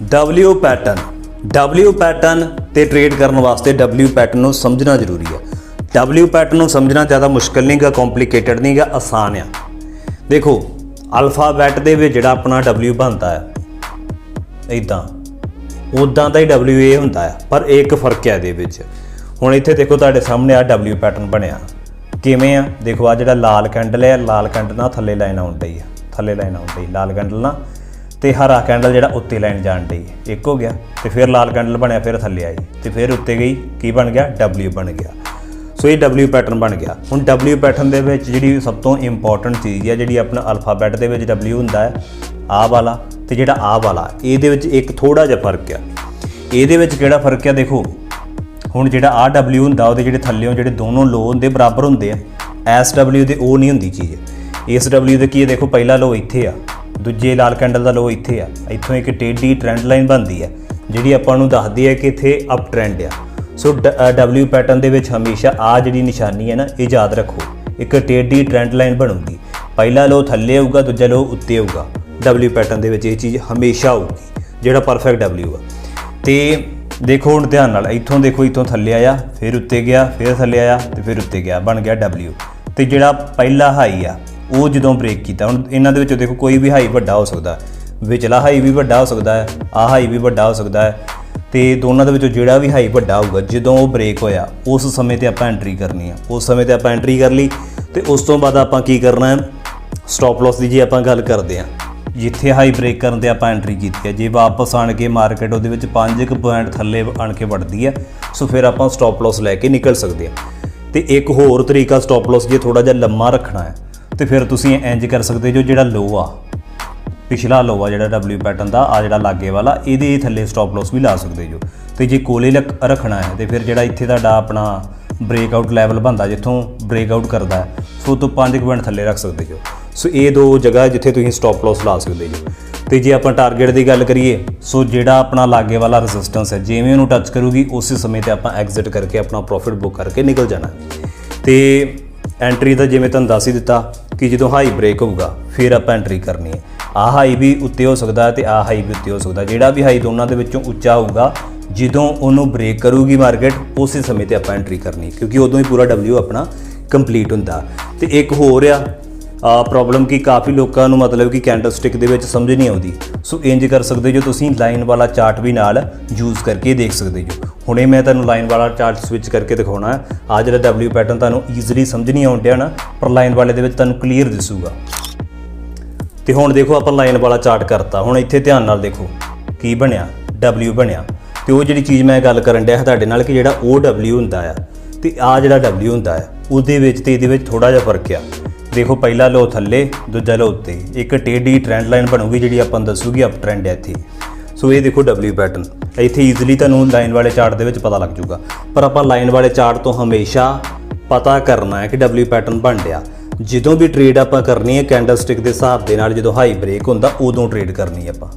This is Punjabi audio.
W ਪੈਟਰਨ W ਪੈਟਰਨ ਤੇ ਟ੍ਰੇਡ ਕਰਨ ਵਾਸਤੇ W ਪੈਟਰਨ ਨੂੰ ਸਮਝਣਾ ਜ਼ਰੂਰੀ ਹੈ। W ਪੈਟਰਨ ਨੂੰ ਸਮਝਣਾ ਜ਼ਿਆਦਾ ਮੁਸ਼ਕਲ ਨਹੀਂਗਾ ਕੰਪਲਿਕੇਟਡ ਨਹੀਂਗਾ ਆਸਾਨ ਆ। ਦੇਖੋ ਅਲਫਾਬੈਟ ਦੇ ਵਿੱਚ ਜਿਹੜਾ ਆਪਣਾ W ਬਣਦਾ ਹੈ ਇਦਾਂ ਉਦਾਂ ਦਾ ਹੀ WA ਹੁੰਦਾ ਹੈ, ਪਰ ਇੱਕ ਫ਼ਰਕ ਹੈ ਇਹਦੇ ਵਿੱਚ। ਹੁਣ ਇੱਥੇ ਦੇਖੋ ਤੁਹਾਡੇ ਸਾਹਮਣੇ ਆ W ਪੈਟਰਨ ਬਣਿਆ। ਕਿਵੇਂ ਆ? ਦੇਖੋ ਆ ਜਿਹੜਾ ਲਾਲ ਕੈਂਡਲ ਹੈ, ਲਾਲ ਕੈਂਡਲ ਨਾਲ ਥੱਲੇ ਲਾਈਨ ਆਉਣ ਡਈ ਆ ਥੱਲੇ ਲਾਈਨ ਆਉਣ ਡਈ, ਲਾਲ ਕੈਂਡਲ ਨਾਲ। ਤੇ ਹਰਾ ਕੈਂਡਲ ਜਿਹੜਾ ਉੱਤੇ ਲਾਈਨ ਜਾਣ ਡਈ। ਇੱਕ ਹੋ ਗਿਆ, ਤੇ ਫਿਰ ਲਾਲ ਕੈਂਡਲ ਬਣਿਆ, ਫਿਰ ਥੱਲੇ ਆਈ। ਤੇ ਫਿਰ ਉੱਤੇ ਗਈ, ਕੀ ਬਣ ਗਿਆ? W ਬਣ ਗਿਆ। ਸੋ ਇਹ W ਪੈਟਰਨ ਬਣ ਗਿਆ। ਹੁਣ W ਪੈਟਰਨ ਦੇ ਵਿੱਚ ਜਿਹੜੀ ਸਭ ਤੋਂ ਇੰਪੋਰਟੈਂਟ ਚੀਜ਼ ਹੈ ਜਿਹੜੀ ਆਪਣਾ ਅਲਫਾਬੈਟ ਦੇ ਵਿੱਚ W ਹੁੰਦਾ ਹੈ ਆ ਵਾਲਾ ਤੇ ਜਿਹੜਾ ਆ ਵਾਲਾ, ਇਹਦੇ ਵਿੱਚ ਇੱਕ ਥੋੜਾ ਜਿਹਾ ਫ਼ਰਕ ਆ। ਇਹਦੇ ਵਿੱਚ ਕਿਹੜਾ ਫ਼ਰਕ ਆ ਦੇਖੋ? ਹੁਣ ਜਿਹੜਾ ਆ W ਹੁੰਦਾ, ਉਹਦੇ ਜਿਹੜੇ ਥੱਲੇੋਂ ਜਿਹੜੇ ਦੋਨੋਂ ਲੋ ਹੁੰਦੇ ਬਰਾਬਰ ਹੁੰਦੇ ਆ ਐਸ W ਦੇ ਉਹ ਨਹੀਂ ਹੁੰਦੀ ਚੀਜ਼। ਇਸ W ਦੇ ਕੀ ਹੈ ਦੇਖੋ, ਪਹਿਲਾ ਲੋ ਇੱਥੇ ਆ। ਦੂਜੇ ਲਾਲ ਕੈਂਡਲ ਦਾ ਲੋ ਇੱਥੇ ਆ। ਇੱਥੋਂ ਇੱਕ ਟੇਢੀ ਟ੍ਰੈਂਡ ਲਾਈਨ ਬਣਦੀ ਆ, ਜਿਹੜੀ ਆਪਾਂ ਨੂੰ ਦੱਸਦੀ ਹੈ ਕਿ ਇੱਥੇ ਅਪ ਟ੍ਰੈਂਡ ਆ। ਸੋ W ਪੈਟਰਨ ਦੇ ਵਿੱਚ ਹਮੇਸ਼ਾ ਆ ਜਿਹੜੀ ਨਿਸ਼ਾਨੀ ਹੈ ਨਾ, ਇਹ ਯਾਦ ਰੱਖੋ। ਇੱਕ ਟੇਢੀ ਟ੍ਰੈਂਡ ਲਾਈਨ ਬਣੂਗੀ। ਪਹਿਲਾ ਲੋ ਥੱਲੇ ਆਊਗਾ, ਦੂਜਾ ਲੋ ਉੱਤੇ ਆਊਗਾ। W ਪੈਟਰਨ ਦੇ ਵਿੱਚ ਇਹ ਚੀਜ਼ ਹਮੇਸ਼ਾ ਆਊਗੀ, ਜਿਹੜਾ ਪਰਫੈਕਟ W ਆ। ਤੇ ਦੇਖੋ ਹੁਣ ਧਿਆਨ ਨਾਲ, ਇੱਥੋਂ ਦੇਖੋ, ਇੱਥੋਂ ਥੱਲੇ ਆਇਆ, ਫਿਰ ਉੱਤੇ ਗਿਆ, ਫਿਰ ਥੱਲੇ ਆਇਆ, ਤੇ ਫਿਰ ਉੱਤੇ ਗਿਆ, ਬਣ ਗਿਆ W ਤੇ ਜਿਹੜਾ ਪਹਿਲਾ ਹਾਈ ਆ ਉਹ ਜਦੋਂ ਬ੍ਰੇਕ ਕੀਤਾ, ਹੁਣ ਇਹਨਾਂ ਦੇ ਵਿੱਚੋਂ ਦੇਖੋ ਕੋਈ ਵੀ ਹਾਈ ਵੱਡਾ ਹੋ ਸਕਦਾ ਵਿਚਲਾ ਹਾਈ ਵੀ ਵੱਡਾ ਹੋ ਸਕਦਾ ਹੈ ਆ ਹਾਈ ਵੀ ਵੱਡਾ ਹੋ ਸਕਦਾ ਹੈ। ਤੇ ਦੋਨਾਂ ਦੇ ਵਿੱਚੋਂ ਜਿਹੜਾ ਵੀ ਹਾਈ ਵੱਡਾ ਹੋਊਗਾ, ਜਦੋਂ ਉਹ ਬ੍ਰੇਕ ਹੋਇਆ, ਉਸ ਸਮੇਂ ਤੇ ਆਪਾਂ ਐਂਟਰੀ ਕਰਨੀ ਆ। ਉਸ ਸਮੇਂ ਤੇ ਆਪਾਂ ਐਂਟਰੀ ਕਰ ਲਈ ਤੇ ਉਸ ਤੋਂ ਬਾਅਦ ਆਪਾਂ ਕੀ ਕਰਨਾ ਹੈ? ਸਟਾਪ ਲਾਸ ਦੀ ਜੇ ਆਪਾਂ ਗੱਲ ਕਰਦੇ ਆ ਜਿੱਥੇ ਹਾਈ ਬ੍ਰੇਕ ਕਰਨ ਤੇ ਆਪਾਂ ਐਂਟਰੀ ਕੀਤੀ ਹੈ, ਜੇ ਵਾਪਸ ਆਣ ਕੇ ਮਾਰਕੀਟ ਉਹਦੇ ਵਿੱਚ 5 ਪੁਆਇੰਟ ਥੱਲੇ ਆਣ ਕੇ ਵੜਦੀ ਹੈ, ਸੋ ਫਿਰ ਆਪਾਂ ਸਟਾਪ ਲਾਸ ਲੈ ਕੇ ਨਿਕਲ ਸਕਦੇ ਆ ਤੇ ਇੱਕ ਹੋਰ ਤਰੀਕਾ ਸਟਾਪ ਲਾਸ ਜੇ ਥੋੜਾ ਜਿਹਾ ਲੰਮਾ ਰੱਖਣਾ ਹੈ ਤੇ ਫਿਰ ਤੁਸੀਂ ਇੰਜ ਕਰ ਸਕਦੇ ਜੋ ਜਿਹੜਾ ਲੋ ਆ, ਪਿਛਲਾ ਲੋ ਆ ਜਿਹੜਾ W ਪੈਟਰਨ ਦਾ, ਆ ਜਿਹੜਾ ਲਾਗੇ ਵਾਲਾ, ਇਹਦੇ ਥੱਲੇ ਸਟਾਪ ਲਾਸ ਵੀ ਲਾ ਸਕਦੇ ਜੋ। ਤੇ ਜੇ ਕੋਲੇ ਲਕ- ਰੱਖਣਾ ਹੈ, ਤੇ ਫਿਰ ਜਿਹੜਾ ਇੱਥੇ ਤੁਹਾਡਾ ਆਪਣਾ ਬ੍ਰੇਕਆਊਟ ਲੈਵਲ ਬੰਦਾ ਜਿੱਥੋਂ ਬ੍ਰੇਕਆਊਟ ਕਰਦਾ ਹੈ, ਸੋ ਤੋਂ 5 ਪੁਆਇੰਟ ਥੱਲੇ ਰੱਖ ਸਕਦੇ ਜੋ। ਸੋ ਇਹ ਦੋ ਜਗ੍ਹਾ ਜਿੱਥੇ ਤੁਸੀਂ ਸਟਾਪ ਲਾਸ ਲਾ ਸਕਦੇ ਜੋ। ਤੇ ਜੇ ਆਪਾਂ ਟਾਰਗੇਟ ਦੀ ਗੱਲ ਕਰੀਏ, ਸੋ ਜਿਹੜਾ ਆਪਣਾ ਲਾਗੇ ਵਾਲਾ ਰੈਜ਼ਿਸਟੈਂਸ ਹੈ, ਜਿਵੇਂ ਉਹਨੂੰ ਟੱਚ ਕਰੂਗੀ, ਉਸੇ ਸਮੇਂ ਤੇ ਆਪਾਂ ਐਗਜ਼ਿਟ ਕਰਕੇ ਆਪਣਾ ਪ੍ਰੋਫਿਟ ਬੁੱਕ ਕਰਕੇ ਨਿਕਲ ਜਾਣਾ। ਤੇ ਐਂਟਰੀ ਦਾ ਜਿਵੇਂ ਤੁਹਾਨੂੰ ਦੱਸ ਹੀ ਦਿੱਤਾ ਕਿ ਜਦੋਂ ਹਾਈ ਬ੍ਰੇਕ ਹੋਊਗਾ, ਫਿਰ ਆਪਾਂ ਐਂਟਰੀ ਕਰਨੀ ਹੈ। ਆ ਹਾਈ ਵੀ ਉੱਤੇ ਹੋ ਸਕਦਾ ਹੈ ਤੇ ਆ ਹਾਈ ਵੀ ਉੱਤੇ ਹੋ ਸਕਦਾ। ਜਿਹੜਾ ਵੀ ਹਾਈ ਦੋਨਾਂ ਦੇ ਵਿੱਚੋਂ ਉੱਚਾ ਹੋਊਗਾ, ਜਦੋਂ ਉਹਨੂੰ ਬ੍ਰੇਕ ਕਰੂਗੀ ਮਾਰਕੀਟ ਉਸੇ ਸਮੇਂ ਤੇ ਆਪਾਂ ਐਂਟਰੀ ਕਰਨੀ ਕਿਉਂਕਿ ਉਦੋਂ ਹੀ ਪੂਰਾ W ਆਪਣਾ ਕੰਪਲੀਟ ਹੁੰਦਾ। ਤੇ ਇੱਕ ਹੋਰ ਆ ਪ੍ਰੋਬਲਮ ਕਿ ਕਾਫੀ ਲੋਕਾਂ ਨੂੰ ਮਤਲਬ ਕਿ ਕੈਂਡਲ ਸਟਿਕ ਦੇ ਵਿੱਚ ਸਮਝ ਨਹੀਂ ਆਉਂਦੀ। ਸੋ ਇੰਜ ਕਰ ਸਕਦੇ ਜੋ ਤੁਸੀਂ ਲਾਈਨ ਵਾਲਾ ਚਾਰਟ ਵੀ ਨਾਲ ਯੂਜ਼ ਕਰਕੇ ਦੇਖ ਸਕਦੇ ਜੋ। ਹੁਣੇ ਮੈਂ ਤੁਹਾਨੂੰ ਲਾਈਨ ਵਾਲਾ ਚਾਰਟ ਸਵਿਚ ਕਰਕੇ ਦਿਖਾਉਣਾ। ਹੈ ਆ ਜਿਹੜਾ W ਪੈਟਰਨ ਤੁਹਾਨੂੰ ਈਜ਼ੀਲੀ ਸਮਝ ਨਹੀਂ ਆਉਂਦਿਆ ਨਾ, ਪਰ ਲਾਈਨ ਵਾਲੇ ਦੇ ਵਿੱਚ ਤੁਹਾਨੂੰ ਕਲੀਅਰ ਦਿਸੂਗਾ। ਤੇ ਹੁਣ ਦੇਖੋ ਆਪਾਂ ਲਾਈਨ ਵਾਲਾ ਚਾਰਟ ਕਰਤਾ। ਹੁਣ ਇੱਥੇ ਧਿਆਨ ਨਾਲ ਦੇਖੋ, ਕੀ ਬਣਿਆ? W ਬਣਿਆ। ਤੇ ਉਹ ਜਿਹੜੀ ਚੀਜ਼ ਮੈਂ ਗੱਲ ਕਰਨ ਡਿਆ ਤੁਹਾਡੇ ਨਾਲ ਕਿ ਜਿਹੜਾ ਉਹ W ਹੁੰਦਾ ਆ, ਤੇ ਆ ਜਿਹੜਾ W ਹੁੰਦਾ ਹੈ ਉਹਦੇ ਵਿੱਚ ਤੇ ਇਹਦੇ ਵਿੱਚ ਥੋੜਾ ਜਿਹਾ ਫ਼ਰਕ ਆ। ਦੇਖੋ ਪਹਿਲਾ ਲੋ ਥੱਲੇ, ਦੂਜਾ ਲੋ ਉੱਤੇ। ਇੱਕ ਟੇਢੀ ਟ੍ਰੈਂਡ ਲਾਈਨ ਬਣੂਗੀ ਜਿਹੜੀ ਆਪਾਂ ਨੂੰ ਦੱਸੂਗੀ ਅਪ ਟ੍ਰੈਂਡ ਹੈ ਇੱਥੇ। ਸੋ ਇਹ ਦੇਖੋ W ਪੈਟਰਨ ਇੱਥੇ ਈਜ਼ੀਲੀ ਤੁਹਾਨੂੰ ਲਾਈਨ ਵਾਲੇ ਚਾਰਟ ਦੇ ਵਿੱਚ ਪਤਾ ਲੱਗ ਜਾਊਗਾ। ਪਰ ਆਪਾਂ ਲਾਈਨ ਵਾਲੇ ਚਾਰਟ ਤੋਂ ਹਮੇਸ਼ਾ ਪਤਾ ਕਰਨਾ ਹੈ ਕਿ W ਪੈਟਰਨ ਬਣ ਰਿਹਾ। ਜਦੋਂ ਵੀ ਟ੍ਰੇਡ ਆਪਾਂ ਕਰਨੀ ਹੈ ਕੈਂਡਲ ਸਟਿਕ ਦੇ ਹਿਸਾਬ ਦੇ ਨਾਲ ਜਦੋਂ ਹਾਈ ਬ੍ਰੇਕ ਹੁੰਦਾ, ਉਦੋਂ ਟ੍ਰੇਡ ਕਰਨੀ ਹੈ ਆਪਾਂ।